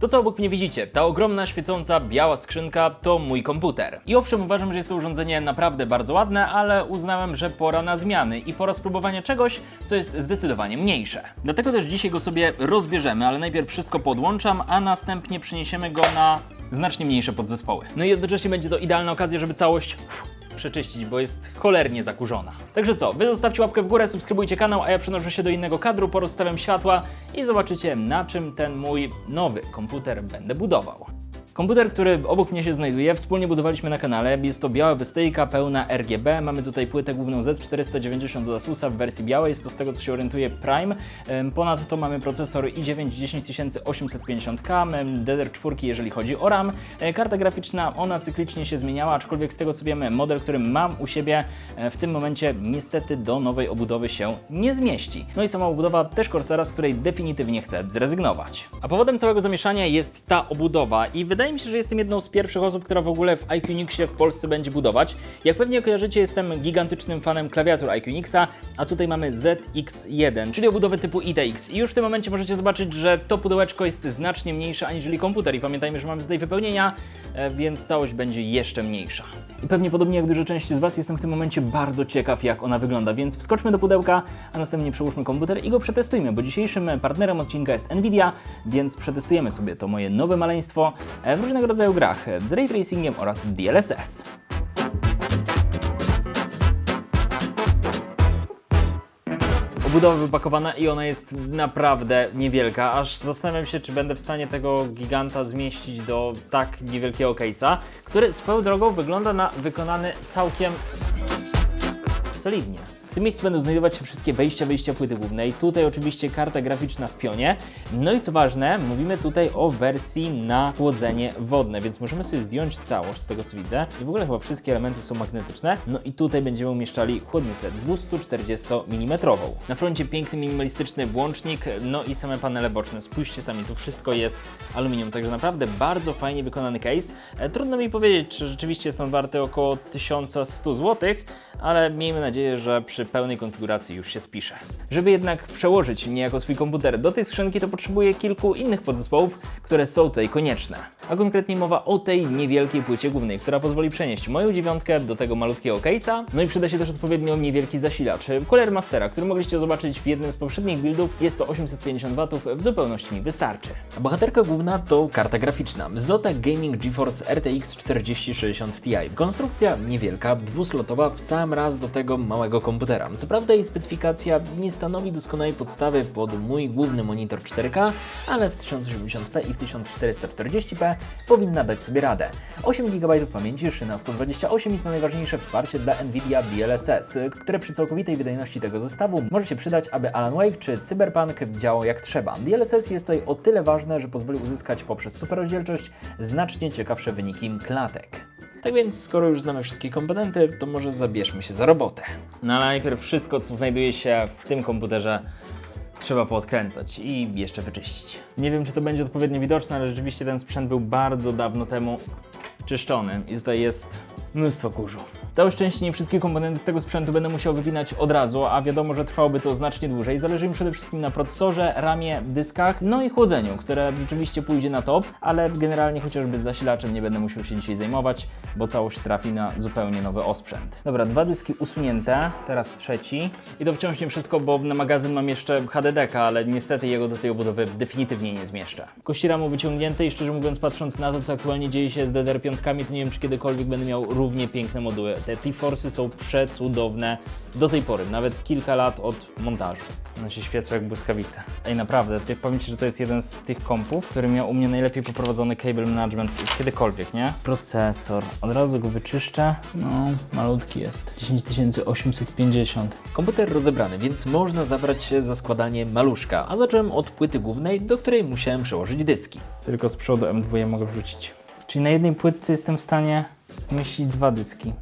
To co obok mnie widzicie, ta ogromna świecąca biała skrzynka to mój komputer. I owszem uważam, że jest to urządzenie naprawdę bardzo ładne, ale uznałem, że pora na zmiany i pora spróbowania czegoś, co jest zdecydowanie mniejsze. Dlatego też dzisiaj go sobie rozbierzemy, ale najpierw wszystko podłączam, a następnie przeniesiemy go na znacznie mniejsze podzespoły. No i jednocześnie będzie to idealna okazja, żeby całość przeczyścić, bo jest cholernie zakurzona. Także co, wy zostawcie łapkę w górę, subskrybujcie kanał, a ja przenoszę się do innego kadru, porozstawiam światła i zobaczycie na czym ten mój nowy komputer będę budował. Komputer, który obok mnie się znajduje, wspólnie budowaliśmy na kanale. Jest to biała wystyjka pełna RGB. Mamy tutaj płytę główną Z490 do Asusa w wersji białej. Jest to z tego, co się orientuje Prime. Ponadto mamy procesor i9 10850K, em, DDR4, jeżeli chodzi o RAM. E, Karta graficzna, ona cyklicznie się zmieniała, aczkolwiek z tego, co wiemy, model, który mam u siebie e, w tym momencie niestety do nowej obudowy się nie zmieści. No i sama obudowa też Corsara, z której definitywnie chcę zrezygnować. A powodem całego zamieszania jest ta obudowa i wydaje mi się, że jestem jedną z pierwszych osób, która w ogóle w iQnixie w Polsce będzie budować. Jak pewnie kojarzycie, jestem gigantycznym fanem klawiatur iQnixa, a tutaj mamy ZX1, czyli obudowę typu ITX. I już w tym momencie możecie zobaczyć, że to pudełeczko jest znacznie mniejsze aniżeli komputer i pamiętajmy, że mamy tutaj wypełnienia, e, więc całość będzie jeszcze mniejsza. I pewnie podobnie jak duża część z Was, jestem w tym momencie bardzo ciekaw, jak ona wygląda, więc wskoczmy do pudełka, a następnie przełóżmy komputer i go przetestujmy, bo dzisiejszym partnerem odcinka jest Nvidia, więc przetestujemy sobie to moje nowe maleństwo w różnego rodzaju grach z ray tracingiem oraz w DLSS. Obudowa wypakowana i ona jest naprawdę niewielka, aż zastanawiam się, czy będę w stanie tego giganta zmieścić do tak niewielkiego case'a, który swoją drogą wygląda na wykonany całkiem solidnie. Tym miejscu będą znajdować się wszystkie wejścia, wyjścia płyty głównej. Tutaj oczywiście karta graficzna w pionie. No i co ważne, mówimy tutaj o wersji na chłodzenie wodne, więc możemy sobie zdjąć całość z tego co widzę. I w ogóle chyba wszystkie elementy są magnetyczne. No i tutaj będziemy umieszczali chłodnicę 240 mm. Na froncie piękny minimalistyczny włącznik, no i same panele boczne. Spójrzcie sami, tu wszystko jest aluminium, także naprawdę bardzo fajnie wykonany case. E, Trudno mi powiedzieć, czy rzeczywiście on warty około 1100 zł, ale miejmy nadzieję, że przy pełnej konfiguracji już się spisze. Żeby jednak przełożyć niejako swój komputer do tej skrzynki, to potrzebuję kilku innych podzespołów, które są tutaj konieczne. A konkretnie mowa o tej niewielkiej płycie głównej, która pozwoli przenieść moją dziewiątkę do tego malutkiego case'a. No i przyda się też odpowiednio niewielki zasilacz. Cooler Mastera, który mogliście zobaczyć w jednym z poprzednich buildów. Jest to 850 W, w zupełności mi wystarczy. A bohaterka główna to karta graficzna. Zota Gaming GeForce RTX 4060 Ti. Konstrukcja niewielka, dwuslotowa w sam raz do tego małego komputera. Co prawda jej specyfikacja nie stanowi doskonałej podstawy pod mój główny monitor 4K, ale w 1080p i w 1440p powinna dać sobie radę. 8 GB pamięci, szyna 128 i co najważniejsze wsparcie dla Nvidia DLSS, które przy całkowitej wydajności tego zestawu może się przydać, aby Alan Wake czy Cyberpunk działał jak trzeba. DLSS jest tutaj o tyle ważne, że pozwoli uzyskać poprzez superrozdzielczość znacznie ciekawsze wyniki klatek. Tak więc, skoro już znamy wszystkie komponenty, to może zabierzmy się za robotę. No ale najpierw wszystko, co znajduje się w tym komputerze, trzeba poodkręcać i jeszcze wyczyścić. Nie wiem, czy to będzie odpowiednio widoczne, ale rzeczywiście ten sprzęt był bardzo dawno temu czyszczony i tutaj jest mnóstwo kurzu. Całe szczęście nie wszystkie komponenty z tego sprzętu będę musiał wypinać od razu, a wiadomo, że trwałoby to znacznie dłużej. Zależy mi przede wszystkim na procesorze, ramie, dyskach, no i chłodzeniu, które rzeczywiście pójdzie na top, ale generalnie chociażby z zasilaczem nie będę musiał się dzisiaj zajmować, bo całość trafi na zupełnie nowy osprzęt. Dobra, dwa dyski usunięte, teraz trzeci. I to wciąż nie wszystko, bo na magazyn mam jeszcze HDD, ale niestety jego do tej obudowy definitywnie nie zmieszczę. Kości ramu wyciągnięte i szczerze mówiąc, patrząc na to, co aktualnie dzieje się z DDR5, to nie wiem, czy kiedykolwiek będę miał równie piękne moduły. Te T-Force'y są przecudowne do tej pory, nawet kilka lat od montażu. One się świecą jak błyskawice. Ej, naprawdę, ty- powiem Ci, że to jest jeden z tych kompów, który miał u mnie najlepiej poprowadzony cable management kiedykolwiek, nie? Procesor. Od razu go wyczyszczę. No, malutki jest. 10850. Komputer rozebrany, więc można zabrać się za składanie maluszka. A zacząłem od płyty głównej, do której musiałem przełożyć dyski. Tylko z przodu M2 mogę wrzucić. Czyli na jednej płytce jestem w stanie zmieścić dwa dyski.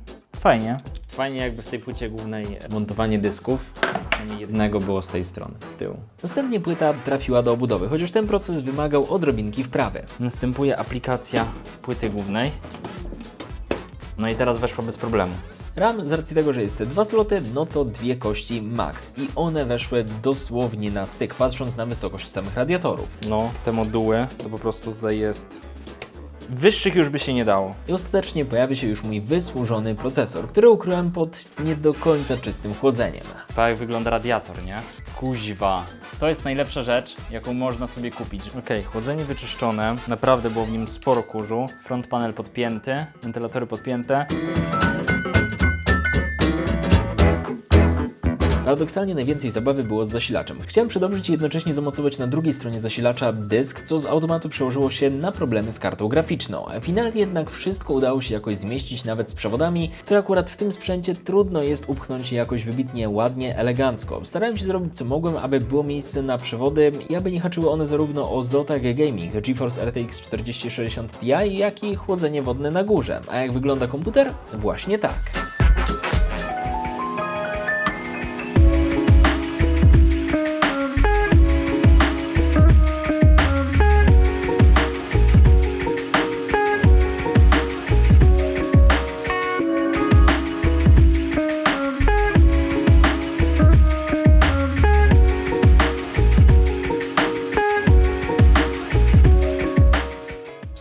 Fajnie. Fajnie jakby w tej płycie głównej montowanie dysków. Przynajmniej jednego było z tej strony, z tyłu. Następnie płyta trafiła do obudowy, chociaż ten proces wymagał odrobinki wprawy. Następuje aplikacja płyty głównej. No i teraz weszła bez problemu. RAM z racji tego, że jest dwa sloty, no to dwie kości max i one weszły dosłownie na styk, patrząc na wysokość samych radiatorów. No, te moduły to po prostu tutaj jest. Wyższych już by się nie dało. I ostatecznie pojawi się już mój wysłużony procesor, który ukryłem pod nie do końca czystym chłodzeniem. Tak jak wygląda radiator, nie? Kuźwa. To jest najlepsza rzecz, jaką można sobie kupić. Okej, chłodzenie wyczyszczone. Naprawdę było w nim sporo kurzu. Front panel podpięty, wentylatory podpięte. Paradoksalnie najwięcej zabawy było z zasilaczem. Chciałem przedobrzyć i jednocześnie zamocować na drugiej stronie zasilacza dysk, co z automatu przełożyło się na problemy z kartą graficzną. Finalnie jednak wszystko udało się jakoś zmieścić nawet z przewodami, które akurat w tym sprzęcie trudno jest upchnąć jakoś wybitnie ładnie, elegancko. Starałem się zrobić co mogłem, aby było miejsce na przewody i aby nie haczyły one zarówno o Zotac Gaming, GeForce RTX 4060 Ti, jak i chłodzenie wodne na górze. A jak wygląda komputer? Właśnie tak.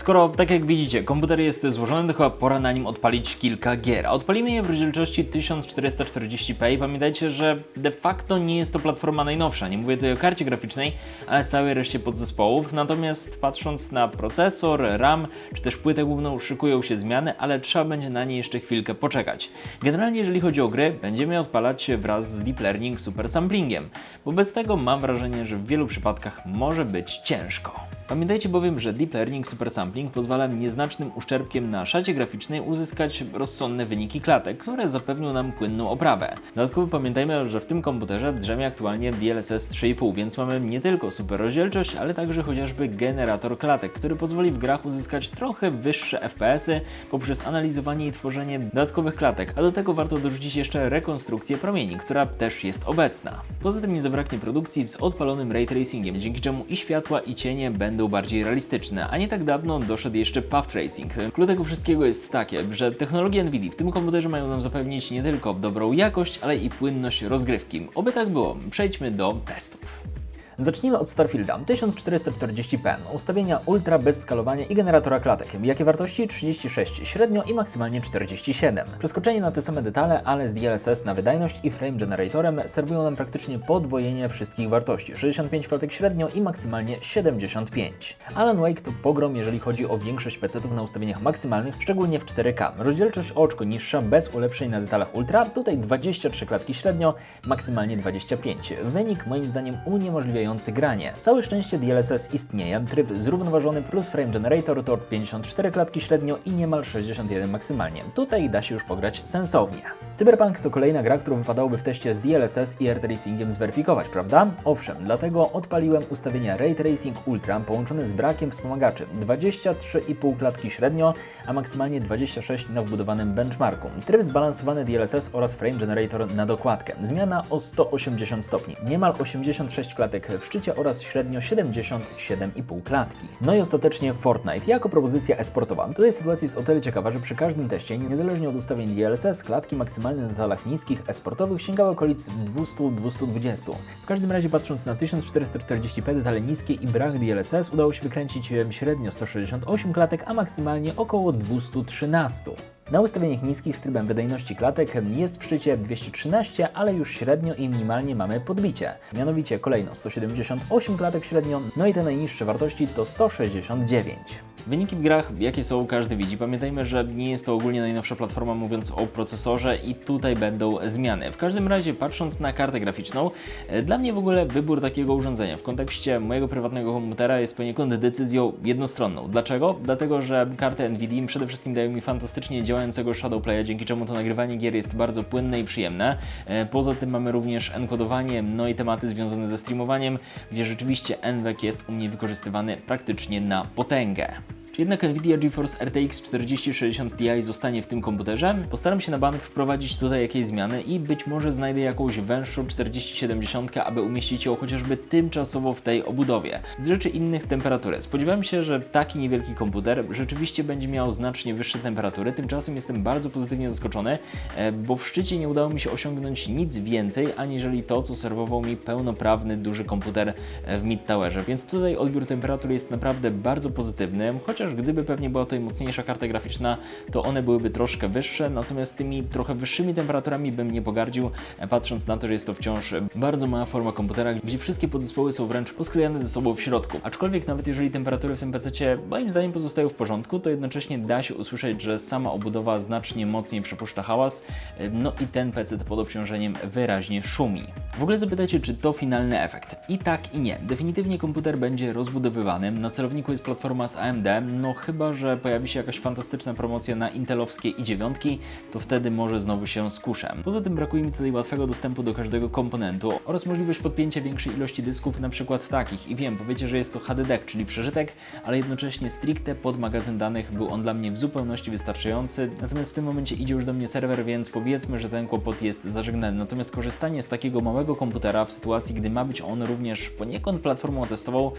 Skoro, tak jak widzicie, komputer jest złożony, to chyba pora na nim odpalić kilka gier. Odpalimy je w rozdzielczości 1440p i pamiętajcie, że de facto nie jest to platforma najnowsza. Nie mówię tutaj o karcie graficznej, ale całej reszcie podzespołów. Natomiast patrząc na procesor, RAM czy też płytę główną, szykują się zmiany, ale trzeba będzie na nie jeszcze chwilkę poczekać. Generalnie, jeżeli chodzi o gry, będziemy je odpalać wraz z Deep Learning Super Samplingiem, bo bez tego mam wrażenie, że w wielu przypadkach może być ciężko. Pamiętajcie bowiem, że Deep Learning Super Sampling pozwala nieznacznym uszczerbkiem na szacie graficznej uzyskać rozsądne wyniki klatek, które zapewnią nam płynną oprawę. Dodatkowo pamiętajmy, że w tym komputerze drzemie aktualnie DLSS 3.5, więc mamy nie tylko super rozdzielczość, ale także chociażby generator klatek, który pozwoli w grach uzyskać trochę wyższe FPS-y poprzez analizowanie i tworzenie dodatkowych klatek, a do tego warto dorzucić jeszcze rekonstrukcję promieni, która też jest obecna. Poza tym nie zabraknie produkcji z odpalonym ray tracingiem, dzięki czemu i światła i cienie będą bardziej realistyczne, a nie tak dawno doszedł jeszcze path tracing. Klucz tego wszystkiego jest takie, że technologie Nvidia w tym komputerze mają nam zapewnić nie tylko dobrą jakość, ale i płynność rozgrywki. Oby tak było. Przejdźmy do testów. Zacznijmy od Starfielda 1440p, ustawienia ultra bez skalowania i generatora klatek. Jakie wartości? 36 średnio i maksymalnie 47. Przeskoczenie na te same detale, ale z DLSS na wydajność i frame generatorem serwują nam praktycznie podwojenie wszystkich wartości. 65 klatek średnio i maksymalnie 75. Alan Wake to pogrom, jeżeli chodzi o większość PC-ów na ustawieniach maksymalnych, szczególnie w 4K. Rozdzielczość oczko niższa, bez ulepszeń na detalach ultra, tutaj 23 klatki średnio, maksymalnie 25. Wynik moim zdaniem uniemożliwia granie. Całe szczęście DLSS istnieje, tryb zrównoważony plus frame generator to 54 klatki średnio i niemal 61 maksymalnie. Tutaj da się już pograć sensownie. Cyberpunk to kolejna gra, którą wypadałoby w teście z DLSS i Ray Tracingiem zweryfikować, prawda? Owszem, dlatego odpaliłem ustawienia Ray Tracing Ultra połączone z brakiem wspomagaczy 23,5 klatki średnio, a maksymalnie 26 na wbudowanym benchmarku. Tryb zbalansowany DLSS oraz frame generator na dokładkę. Zmiana o 180 stopni, niemal 86 klatek w szczycie oraz średnio 77,5 klatki. No i ostatecznie Fortnite jako propozycja esportowa. Tutaj sytuacja jest o tyle ciekawa, że przy każdym teście, niezależnie od ustawień DLSS, klatki maksymalne na detalach niskich esportowych sięgały okolic 200-220. W każdym razie patrząc na 1440p detale niskie i brak DLSS udało się wykręcić średnio 168 klatek, a maksymalnie około 213. Na ustawieniach niskich z trybem wydajności klatek jest w szczycie 213, ale już średnio i minimalnie mamy podbicie. Mianowicie kolejno 178 klatek średnio, no i te najniższe wartości to 169. Wyniki w grach, jakie są, każdy widzi. Pamiętajmy, że nie jest to ogólnie najnowsza platforma mówiąc o procesorze i tutaj będą zmiany. W każdym razie, patrząc na kartę graficzną, e, dla mnie w ogóle wybór takiego urządzenia w kontekście mojego prywatnego komputera jest poniekąd decyzją jednostronną. Dlaczego? Dlatego, że karty NVIDIA przede wszystkim dają mi fantastycznie działającego Shadowplaya, dzięki czemu to nagrywanie gier jest bardzo płynne i przyjemne. E, Poza tym mamy również enkodowanie, no i tematy związane ze streamowaniem, gdzie rzeczywiście NVEC jest u mnie wykorzystywany praktycznie na potęgę. Czy jednak Nvidia GeForce RTX 4060 Ti zostanie w tym komputerze? Postaram się na bank wprowadzić tutaj jakieś zmiany i być może znajdę jakąś węższą 4070, aby umieścić ją chociażby tymczasowo w tej obudowie. Z rzeczy innych temperatury. Spodziewałem się, że taki niewielki komputer rzeczywiście będzie miał znacznie wyższe temperatury, tymczasem jestem bardzo pozytywnie zaskoczony, e, bo w szczycie nie udało mi się osiągnąć nic więcej, aniżeli to, co serwował mi pełnoprawny, duży komputer e, w Mid Towerze, więc tutaj odbiór temperatur jest naprawdę bardzo pozytywny, chociaż gdyby pewnie była tutaj mocniejsza karta graficzna, to one byłyby troszkę wyższe, natomiast tymi trochę wyższymi temperaturami bym nie pogardził, e, patrząc na to, że jest to wciąż bardzo mała forma komputera, gdzie wszystkie podzespoły są wręcz posklejane ze sobą w środku. Aczkolwiek nawet jeżeli temperatury w tym PC moim zdaniem pozostają w porządku, to jednocześnie da się usłyszeć, że sama obudowa znacznie mocniej przepuszcza hałas, e, no i ten PC pod obciążeniem wyraźnie szumi. W ogóle zapytacie, czy to finalny efekt? I tak i nie. Definitywnie komputer będzie rozbudowywany. Na celowniku jest platforma z AMD, no chyba, że pojawi się jakaś fantastyczna promocja na intelowskie i9, to wtedy może znowu się skuszę. Poza tym brakuje mi tutaj łatwego dostępu do każdego komponentu oraz możliwość podpięcia większej ilości dysków, na przykład takich. I wiem, powiecie, że jest to HDD, czyli przeżytek, ale jednocześnie stricte pod magazyn danych był on dla mnie w zupełności wystarczający. Natomiast w tym momencie idzie już do mnie serwer, więc powiedzmy, że ten kłopot jest zażegnany. Natomiast korzystanie z takiego małego komputera w sytuacji, gdy ma być on również poniekąd platformą testową,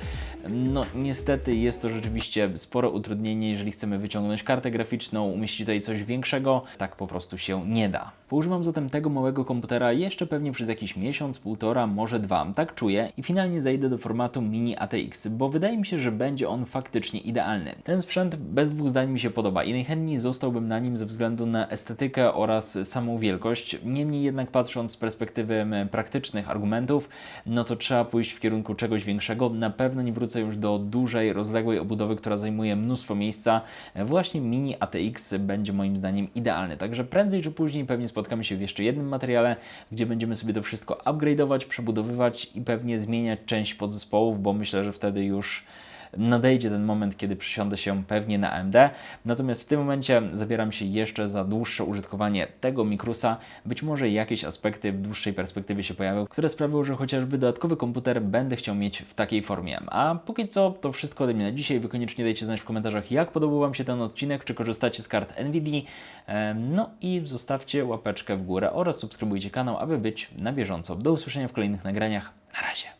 no niestety jest to rzeczywiście spore utrudnienie, jeżeli chcemy wyciągnąć kartę graficzną, umieścić tutaj coś większego, tak po prostu się nie da. Poużywam zatem tego małego komputera jeszcze pewnie przez jakiś miesiąc, półtora, może dwa, tak czuję i finalnie zejdę do formatu Mini ATX, bo wydaje mi się, że będzie on faktycznie idealny. Ten sprzęt bez dwóch zdań mi się podoba i najchętniej zostałbym na nim ze względu na estetykę oraz samą wielkość. Niemniej jednak patrząc z perspektywy praktycznych argumentów, no to trzeba pójść w kierunku czegoś większego. Na pewno nie wrócę już do dużej, rozległej obudowy, która zajmuje mnóstwo miejsca. Właśnie Mini ATX będzie moim zdaniem idealny. Także prędzej czy później pewnie spotkamy się w jeszcze jednym materiale, gdzie będziemy sobie to wszystko upgrade'ować, przebudowywać i pewnie zmieniać część podzespołów, bo myślę, że wtedy już nadejdzie ten moment, kiedy przysiądę się pewnie na AMD. Natomiast w tym momencie zabieram się jeszcze za dłuższe użytkowanie tego Micrusa. Być może jakieś aspekty w dłuższej perspektywie się pojawią, które sprawią, że chociażby dodatkowy komputer będę chciał mieć w takiej formie. A póki co to wszystko ode mnie na dzisiaj. Wy koniecznie dajcie znać w komentarzach, jak podobał Wam się ten odcinek, czy korzystacie z kart NVIDIA. No i zostawcie łapeczkę w górę oraz subskrybujcie kanał, aby być na bieżąco. Do usłyszenia w kolejnych nagraniach. Na razie.